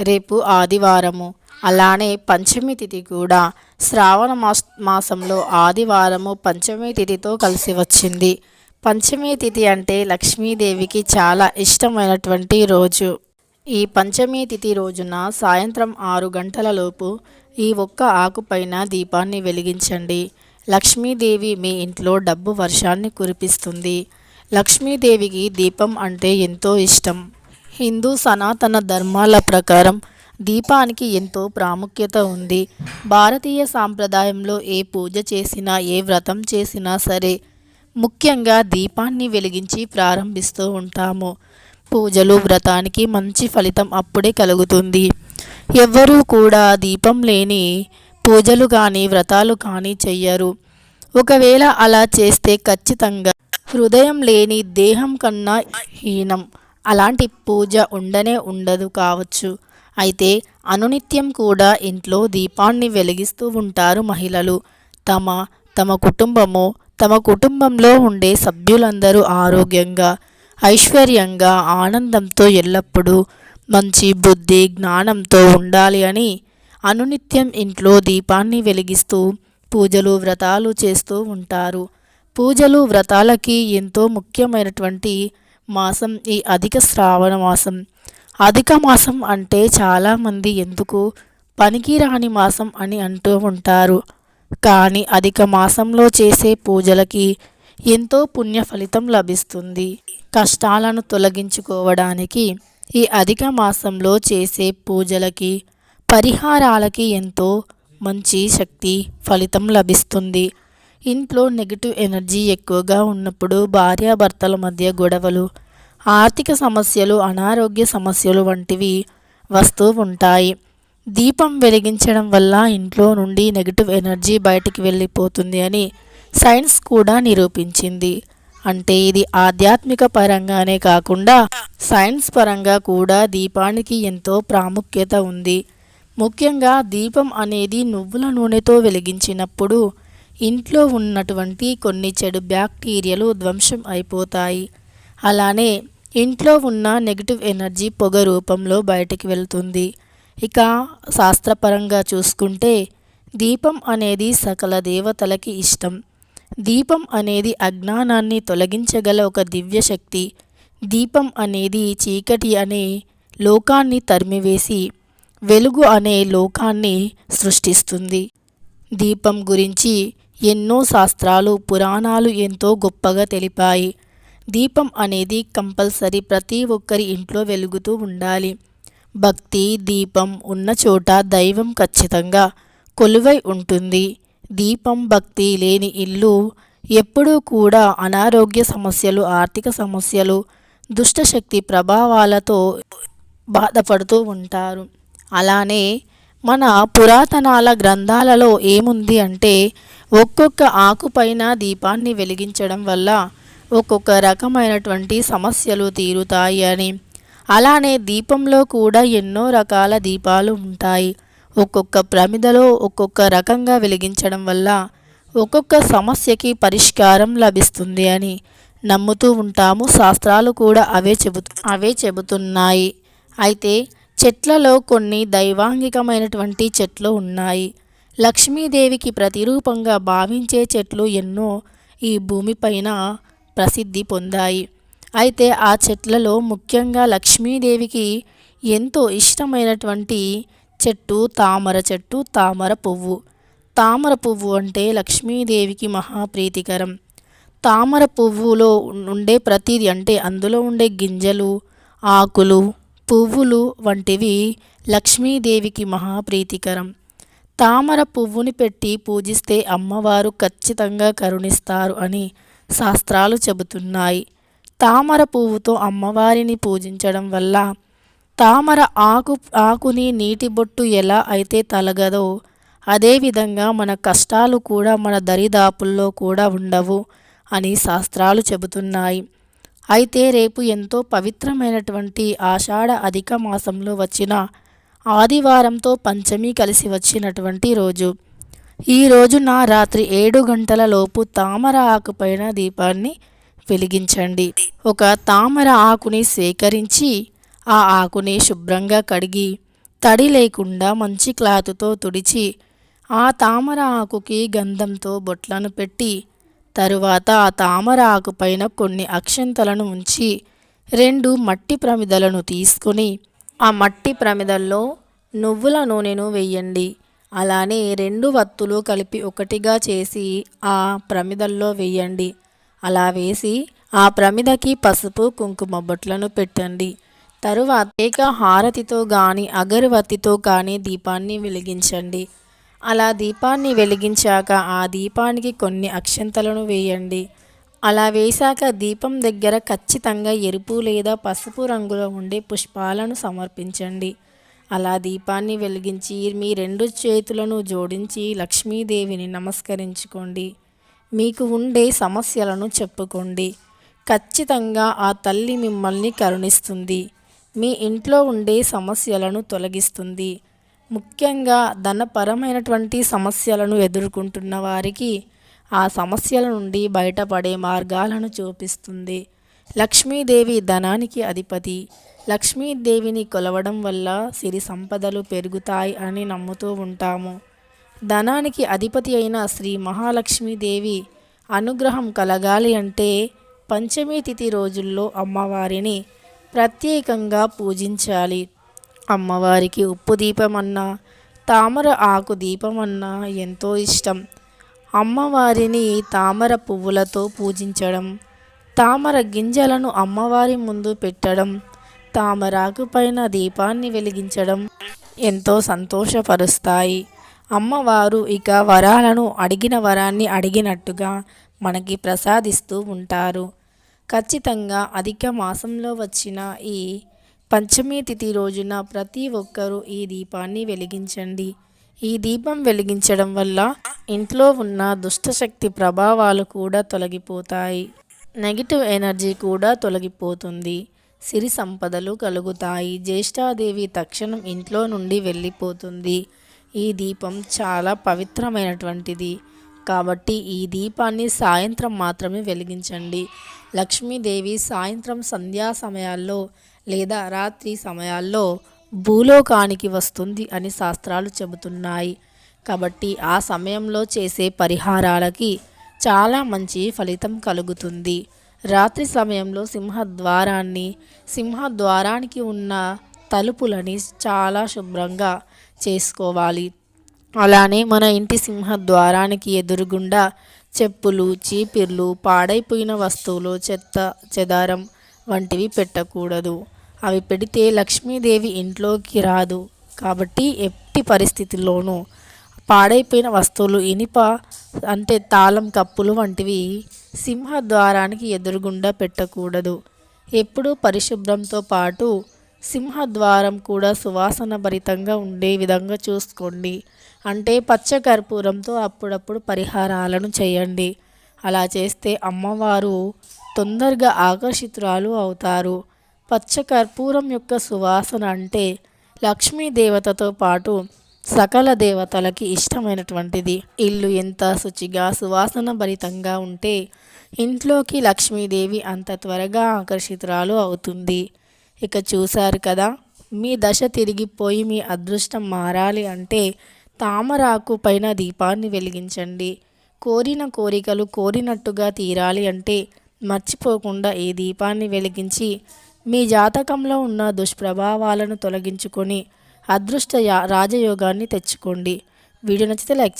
రేపు ఆదివారము. అలానే పంచమి తిథి కూడా. శ్రావణ మాస్ మాసంలో ఆదివారము పంచమి తిథితో కలిసి వచ్చింది. పంచమి తిథి అంటే లక్ష్మీదేవికి చాలా ఇష్టమైనటువంటి రోజు. ఈ పంచమి తిథి రోజున సాయంత్రం ఆరు గంటలలోపు ఈ ఒక్క ఆకుపైన దీపాన్ని వెలిగించండి. లక్ష్మీదేవి మీ ఇంట్లో డబ్బు వర్షాన్ని కురిపిస్తుంది. లక్ష్మీదేవికి దీపం అంటే ఎంతో ఇష్టం. హిందూ సనాతన ధర్మాల ప్రకారం దీపానికి ఎంతో ప్రాముఖ్యత ఉంది. భారతీయ సాంప్రదాయంలో ఏ పూజ చేసినా ఏ వ్రతం చేసినా సరే ముఖ్యంగా దీపాన్ని వెలిగించి ప్రారంభిస్తూ ఉంటాము. పూజలు వ్రతానికి మంచి ఫలితం అప్పుడే కలుగుతుంది. ఎవ్వరూ కూడా దీపం లేని పూజలు కానీ వ్రతాలు కానీ చెయ్యరు. ఒకవేళ అలా చేస్తే ఖచ్చితంగా హృదయం లేని దేహం కన్నా హీనం. అలాంటి పూజ ఉండనే ఉండదు కావచ్చు. అయితే అనునిత్యం కూడా ఇంట్లో దీపాన్ని వెలిగిస్తూ ఉంటారు మహిళలు. తమ తమ కుటుంబము తమ కుటుంబంలో ఉండే సభ్యులందరూ ఆరోగ్యంగా ఐశ్వర్యంగా ఆనందంతో ఎల్లప్పుడూ మంచి బుద్ధి జ్ఞానంతో ఉండాలి అని అనునిత్యం ఇంట్లో దీపాన్ని వెలిగిస్తూ పూజలు వ్రతాలు చేస్తూ ఉంటారు. పూజలు వ్రతాలకి ఎంతో ముఖ్యమైనటువంటి మాసం ఈ అధిక శ్రావణ మాసం. అధిక మాసం అంటే చాలామంది ఎందుకు? పనికిరాని మాసం అని అంటూ ఉంటారు. కానీ అధిక మాసంలో చేసే పూజలకి ఎంతో పుణ్య ఫలితం లభిస్తుంది. కష్టాలను తొలగించుకోవడానికి ఈ అధిక మాసంలో చేసే పూజలకి పరిహారాలకి ఎంతో మంచి శక్తి ఫలితం లభిస్తుంది. ఇంట్లో నెగిటివ్ ఎనర్జీ ఎక్కువగా ఉన్నప్పుడు భార్యాభర్తల మధ్య గొడవలు ఆర్థిక సమస్యలు అనారోగ్య సమస్యలు వంటివి వస్తూ ఉంటాయి. దీపం వెలిగించడం వల్ల ఇంట్లో నుండి నెగిటివ్ ఎనర్జీ బయటికి వెళ్ళిపోతుంది అని సైన్స్ కూడా నిరూపించింది. అంటే ఇది ఆధ్యాత్మిక పరంగానే కాకుండా సైన్స్ పరంగా కూడా దీపానికి ఎంతో ప్రాముఖ్యత ఉంది. ముఖ్యంగా దీపం అనేది నువ్వుల నూనెతో వెలిగించినప్పుడు ఇంట్లో ఉన్నటువంటి కొన్ని చెడు బ్యాక్టీరియాలు ధ్వంసం అయిపోతాయి. అలానే ఇంట్లో ఉన్న నెగిటివ్ ఎనర్జీ పొగ రూపంలో బయటికి వెళ్తుంది. ఇక శాస్త్రపరంగా చూసుకుంటే దీపం అనేది సకల దేవతలకి ఇష్టం. దీపం అనేది అజ్ఞానాన్ని తొలగించగల ఒక దివ్యశక్తి. దీపం అనేది చీకటి అనే లోకాన్ని తరిమివేసి వెలుగు అనే లోకాన్ని సృష్టిస్తుంది. దీపం గురించి ఎన్నో శాస్త్రాలు పురాణాలు ఎంతో గొప్పగా తెలిపాయి. దీపం అనేది కంపల్సరీ ప్రతి ఒక్కరి ఇంట్లో వెలుగుతూ ఉండాలి. భక్తి దీపం ఉన్న చోట దైవం ఖచ్చితంగా కొలువై ఉంటుంది. దీపం భక్తి లేని ఇల్లు ఎప్పుడూ కూడా అనారోగ్య సమస్యలు ఆర్థిక సమస్యలు దుష్టశక్తి ప్రభావాలతో బాధపడుతూ ఉంటారు. అలానే మన పురాతనాల గ్రంథాలలో ఏముంది అంటే ఒక్కొక్క ఆకుపైన దీపాన్ని వెలిగించడం వల్ల ఒక్కొక్క రకమైనటువంటి సమస్యలు తీరుతాయి అని. అలానే దీపంలో కూడా ఎన్నో రకాల దీపాలు ఉంటాయి. ఒక్కొక్క ప్రమిదలో ఒక్కొక్క రకంగా వెలిగించడం వల్ల ఒక్కొక్క సమస్యకి పరిష్కారం లభిస్తుంది అని నమ్ముతూ ఉంటాము. శాస్త్రాలు కూడా అవే చెబుతు అవే చెబుతున్నాయి. అయితే చెట్లలో కొన్ని దైవాంగికమైనటువంటి చెట్లు ఉన్నాయి. లక్ష్మీదేవికి ప్రతిరూపంగా భావించే చెట్లు ఎన్నో ఈ భూమిపైన ప్రసిద్ధి పొందాయి. అయితే ఆ చెట్లలో ముఖ్యంగా లక్ష్మీదేవికి ఎంతో ఇష్టమైనటువంటి చెట్టు తామర చెట్టు తామర పువ్వు. తామర పువ్వు అంటే లక్ష్మీదేవికి మహాప్రీతికరం. తామర పువ్వులో ఉండే ప్రతిదీ అంటే అందులో ఉండే గింజలు ఆకులు పువ్వులు వంటివి లక్ష్మీదేవికి మహాప్రీతికరం. తామర పువ్వుని పెట్టి పూజిస్తే అమ్మవారు ఖచ్చితంగా కరుణిస్తారు అని శాస్త్రాలు చెబుతున్నాయి. తామర పువ్వుతో అమ్మవారిని పూజించడం వల్ల తామర ఆకు ఆకుని నీటి బొట్టు ఎలా అయితే తలగదో అదేవిధంగా మన కష్టాలు కూడా మన దరిదాపుల్లో కూడా ఉండవు అని శాస్త్రాలు చెబుతున్నాయి. అయితే రేపు ఎంతో పవిత్రమైనటువంటి ఆషాఢ అధిక మాసంలో వచ్చిన ఆదివారంతో పంచమి కలిసి వచ్చినటువంటి రోజు. ఈ రోజున రాత్రి ఏడు గంటల లోపు తామర ఆకుపైన దీపాన్ని వెలిగించండి. ఒక తామర ఆకుని సేకరించి ఆ ఆకుని శుభ్రంగా కడిగి తడి లేకుండా మంచి క్లాత్తో తుడిచి ఆ తామర ఆకుకి గంధంతో బొట్లను పెట్టి తరువాత ఆ తామర ఆకుపైన కొన్ని అక్షంతలను ఉంచి రెండు మట్టి ప్రమిదలను తీసుకొని ఆ మట్టి ప్రమిదల్లో నువ్వుల నూనెను వెయ్యండి అలానే రెండు వత్తులు కలిపి ఒకటిగా చేసి ఆ ప్రమిదల్లో వెయ్యండి అలా వేసి ఆ ప్రమిదకి పసుపు కుంకుమ బొట్లను పెట్టండి. తరువాత ఏక హారతితో కానీ అగరవత్తితో కానీ దీపాన్ని వెలిగించండి. అలా దీపాన్ని వెలిగించాక ఆ దీపానికి కొన్ని అక్షంతలను వేయండి. అలా వేశాక దీపం దగ్గర ఖచ్చితంగా ఎరుపు లేదా పసుపు రంగులో ఉండే పుష్పాలను సమర్పించండి. అలా దీపాన్ని వెలిగించి మీ రెండు చేతులను జోడించి లక్ష్మీదేవిని నమస్కరించుకోండి. మీకు ఉండే సమస్యలను చెప్పుకోండి. ఖచ్చితంగా ఆ తల్లి మిమ్మల్ని కరుణిస్తుంది. మీ ఇంట్లో ఉండే సమస్యలను తొలగిస్తుంది. ముఖ్యంగా ధనపరమైనటువంటి సమస్యలను ఎదుర్కొంటున్న వారికి ఆ సమస్యల నుండి బయటపడే మార్గాలను చూపిస్తుంది. లక్ష్మీదేవి ధనానికి అధిపతి. లక్ష్మీదేవిని కొలవడం వల్ల సిరి సంపదలు పెరుగుతాయి అని నమ్ముతూ ఉంటాము. ధనానికి అధిపతి అయిన శ్రీ మహాలక్ష్మీదేవి అనుగ్రహం కలగాలి అంటే పంచమి తిథి రోజుల్లో అమ్మవారిని ప్రత్యేకంగా పూజించాలి. అమ్మవారికి ఉప్పు దీపమన్నా తామర ఆకు దీపమన్నా ఎంతో ఇష్టం. అమ్మవారిని తామర పువ్వులతో పూజించడం తామర గింజలను అమ్మవారి ముందు పెట్టడం తామరాకు పైన దీపాన్ని వెలిగించడం ఎంతో సంతోషపరుస్తాయి. అమ్మవారు ఇక వరాలను అడిగిన వరాన్ని అడిగినట్టుగా మనకి ప్రసాదిస్తూ ఉంటారు. ఖచ్చితంగా అధిక మాసంలో వచ్చిన ఈ పంచమి తిథి రోజున ప్రతి ఒక్కరూ ఈ దీపాన్ని వెలిగించండి. ఈ దీపం వెలిగించడం వల్ల ఇంట్లో ఉన్న దుష్టశక్తి ప్రభావాలు కూడా తొలగిపోతాయి. నెగిటివ్ ఎనర్జీ కూడా తొలగిపోతుంది. సిరి సంపదలు కలుగుతాయి. జ్యేష్ఠాదేవి తక్షణం ఇంట్లో నుండి వెళ్ళిపోతుంది. ఈ దీపం చాలా పవిత్రమైనటువంటిది. కాబట్టి ఈ దీపాన్ని సాయంత్రం మాత్రమే వెలిగించండి. లక్ష్మీదేవి సాయంత్రం సంధ్యా సమయాల్లో లేదా రాత్రి సమయాల్లో భూలోకానికి వస్తుంది అని శాస్త్రాలు చెబుతున్నాయి. కాబట్టి ఆ సమయంలో చేసే పరిహారాలకి చాలా మంచి ఫలితం కలుగుతుంది. రాత్రి సమయంలో సింహద్వారాన్ని సింహద్వారానికి ఉన్న తలుపులని చాలా శుభ్రంగా చేసుకోవాలి. అలానే మన ఇంటి సింహద్వారానికి ఎదురుగుండా చెప్పులు చీపిర్లు పాడైపోయిన వస్తువులు చెత్త చెదారం వంటివి పెట్టకూడదు. అవి పెడితే లక్ష్మీదేవి ఇంట్లోకి రాదు. కాబట్టి ఎట్టి పరిస్థితుల్లోనూ పాడైపోయిన వస్తువులు ఇనుప అంటే తాళం కప్పులు వంటివి సింహద్వారానికి ఎదురుగుండా పెట్టకూడదు. ఎప్పుడూ పరిశుభ్రంతో పాటు సింహద్వారం కూడా సువాసన భరితంగా ఉండే విధంగా చూసుకోండి. అంటే పచ్చకర్పూరంతో అప్పుడప్పుడు పరిహారాలను చేయండి. అలా చేస్తే అమ్మవారు తొందరగా ఆకర్షితురాలు అవుతారు. పచ్చ కర్పూరం యొక్క సువాసన అంటే లక్ష్మీ దేవతతో పాటు సకల దేవతలకి ఇష్టమైనటువంటిది. ఇల్లు ఎంత శుచిగా సువాసన భరితంగా ఉంటే ఇంట్లోకి లక్ష్మీదేవి అంత త్వరగా ఆకర్షితురాలు అవుతుంది. ఇక చూశారు కదా మీ దశ తిరిగిపోయి మీ అదృష్టం మారాలి అంటే తామరాకు పైన దీపాన్ని వెలిగించండి. కోరిన కోరికలు కోరినట్టుగా తీరాలి అంటే మర్చిపోకుండా ఈ దీపాన్ని వెలిగించి మీ జాతకంలో ఉన్న దుష్ప్రభావాలను తొలగించుకొని అదృష్ట రాజయోగాన్ని తెచ్చుకోండి. వీడియో నచ్చితే లైక్ చేయండి.